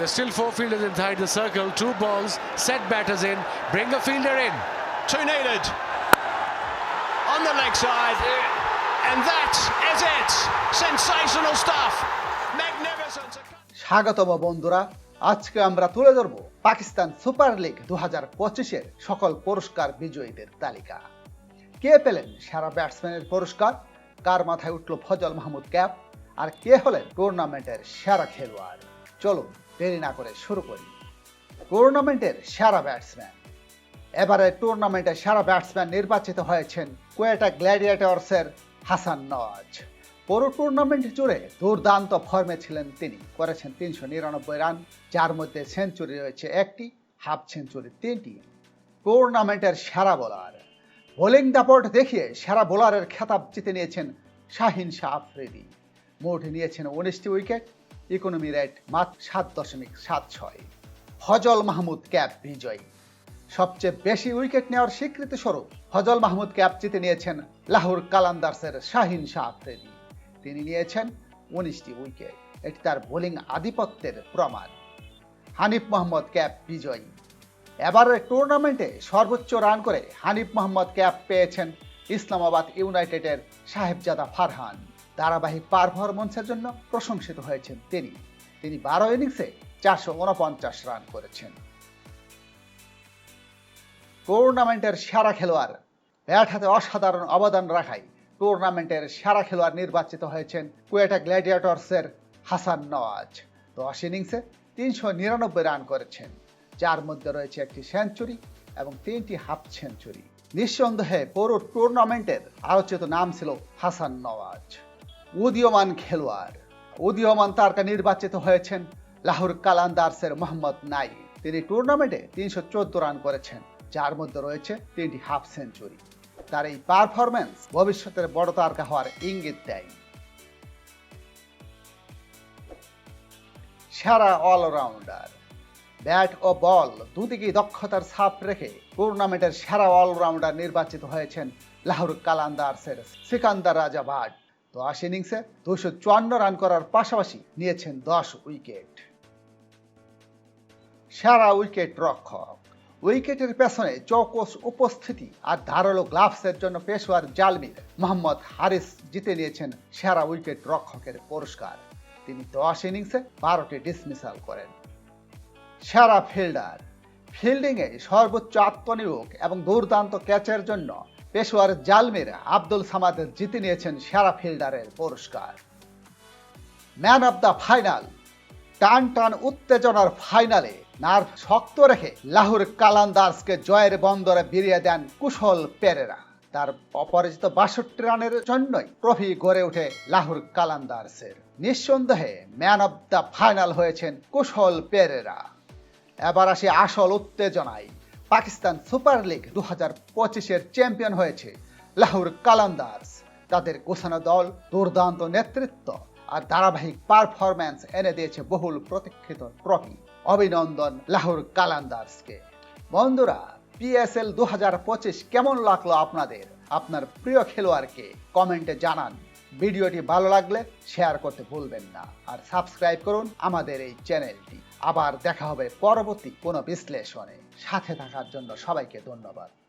There's still four fielders inside the circle. Two balls, set batters in, bring a fielder in. Two needed. On the leg side. And that is it. Sensational stuff. Magnificent. স্বাগতম বন্ধুরা আজকে আমরা তুলে ধরব Pakistan super league দু হাজার পঁচিশের সকল পুরস্কার বিজয়ীদের তালিকা কে পেলেন সেরা ব্যাটসম্যানের পুরস্কার কার মাথায় উঠল ফজল মাহমুদ ক্যাপ আর কে হলেন টুর্নামেন্টের সেরা খেলোয়াড় চলুন দেরি না করে শুরু করি। টুর্নামেন্টের সেরা ব্যাটসম্যান এবারে টুর্নামেন্টের সেরা ব্যাটসম্যান নির্বাচিত হয়েছেন কোয়েটা গ্ল্যাডিয়েটর্সের হাসান নওয়াজ পুরো টুর্নামেন্ট জুড়ে দুর্দান্ত ফর্মে ছিলেন তিনি। করেছেন তিনশো নিরানব্বই রান, যার মধ্যে সেঞ্চুরি রয়েছে একটি হাফ সেঞ্চুরি তিনটি। টুর্নামেন্টের সেরা বোলার বোলিং দাপট দেখিয়ে সেরা বোলারের খেতাব জিতে নিয়েছেন শাহিন শাহ আফ্রিদি। মোট নিয়েছেন উনিশটি উইকেট ইকোনমি রেট মাত্র সাত দশমিক সাত ছয়। হজল মাহমুদ ক্যাপ বিজয়ী। সবচেয়ে বেশি উইকেট নেওয়ার স্বীকৃতি স্বরূপ হজল মাহমুদ ক্যাপ জিতে নিয়েছেন লাহোর কালান্দার্সের শাহিন শাহ আফ্রিদি তিনি নিয়েছেন উনিশটি উইকেট এটি তার বোলিং আধিপত্যের প্রমাণ। হানিফ মোহাম্মদ ক্যাপ বিজয়ী। এবারের টুর্নামেন্টে সর্বোচ্চ রান করে হানিফ মোহাম্মদ ক্যাপ পেয়েছেন ইসলামাবাদ ইউনাইটেডের সাহেবজাদা ফারহান। ধারাবাহিক পারফরমেন্সের জন্য প্রশংসিত হয়েছেন তিনি। তিনি বারো ইনিংসে চারশো উনপঞ্চাশ রান করেছেন। টুর্নামেন্টের সেরা খেলোয়াড় ব্যাট হাতে অসাধারণ অবদান রাখায় টুর্নামেন্টের সেরা খেলোয়াড় নির্বাচিত হয়েছেন কুয়েটা গ্ল্যাডিয়েটর্সের হাসান নওয়াজ। দশ ইনিংসে তিনশো নিরানব্বই রান করেছেন, যার মধ্যে রয়েছে একটি সেঞ্চুরি এবং তিনটি হাফ সেঞ্চুরি। নিঃসন্দেহে পুরো টুর্নামেন্টের আলোচিত নাম ছিল হাসান নওয়াজ। উদীয়মান খেলোয়াড়। উদীয়মান তারকা নির্বাচিত হয়েছেন লাহোর কালান্দার্সের মোহাম্মদ নাই তিনি টুর্নামেন্টে তিনশো চোদ্দ রান করেছেন, যার মধ্যে রয়েছে তিনটি হাফ সেঞ্চুরি তার এই পারফরমেন্স ভবিষ্যতের বড় তারকা হওয়ার ইঙ্গিত দেয়। সেরা অলরাউন্ডার ব্যাট ও বল দুদিকেই দক্ষতার ছাপ রেখে টুর্নামেন্টের সেরা অলরাউন্ডার নির্বাচিত হয়েছেন লাহোর কালান্দার্সের সিকান্দার রাজা ভাট। দশ ইনিংসে দুশো চুয়ান্ন রান করার পাশাপাশি নিয়েছেন দশ উইকেট সেরা উইকেট রক্ষক। উইকেটের পেছনে চৌকস উপস্থিতি আর ধারালো গ্লাভসের জন্য পেশোয়ার জালমির মোহাম্মদ হারিস জিতে নিয়েছেন সেরা উইকেট রক্ষকের পুরস্কার। তিনি দশ ইনিংসে বারোটি ডিসমিসাল করেন। সেরা ফিল্ডার ফিল্ডিংয়ে সর্বোচ্চ আত্মনিয়োগ এবং দুর্দান্ত ক্যাচের জন্য পেশোয়ার জালমির আব্দুল সামাদ জিতে নিয়েছেন সেরা ফিল্ডারের পুরস্কার। ম্যান অব দ্য ফাইনাল, টান টান উত্তেজনার ফাইনালে নার্ভ শক্ত রেখে লাহোর কালান্দার্সকে জয়ের বন্দরে বিরিয়ে দেন কুশল পেরেরা। তার অপরাজিত বাষট্টি রানের জন্যই ট্রফি গড়ে ওঠে লাহোর কালান্দার্সের। নিঃসন্দেহে ম্যান অব দ্য ফাইনাল হয়েছেন কুশল পেরেরা। এবার আসি আসল উত্তেজনায়। পাকিস্তান সুপার লিগ দু হাজার পঁচিশের চ্যাম্পিয়ন হয়েছে লাহোর কালান্দার্স। তাদের গোছানো দল দুর্দান্ত নেতৃত্ব আর ধারাবাহিক পারফরম্যান্স এনে দিয়েছে বহুল প্রতীক্ষিত ট্রফি। অভিনন্দন লাহোর কালান্দার্সকে। বন্ধুরা, পিএসএল দু হাজার পঁচিশ কেমন লাগল আপনাদের? আপনার প্রিয় খেলোয়াড়কে কমেন্টে জানান। ভিডিওটি ভালো লাগলে শেয়ার করতে ভুলবেন না। আর সাবস্ক্রাইব করুন আমাদের এই চ্যানেলটি। আবার দেখা হবে পরবর্তী কোনো বিশ্লেষণে। সাথে থাকার জন্য সবাইকে ধন্যবাদ।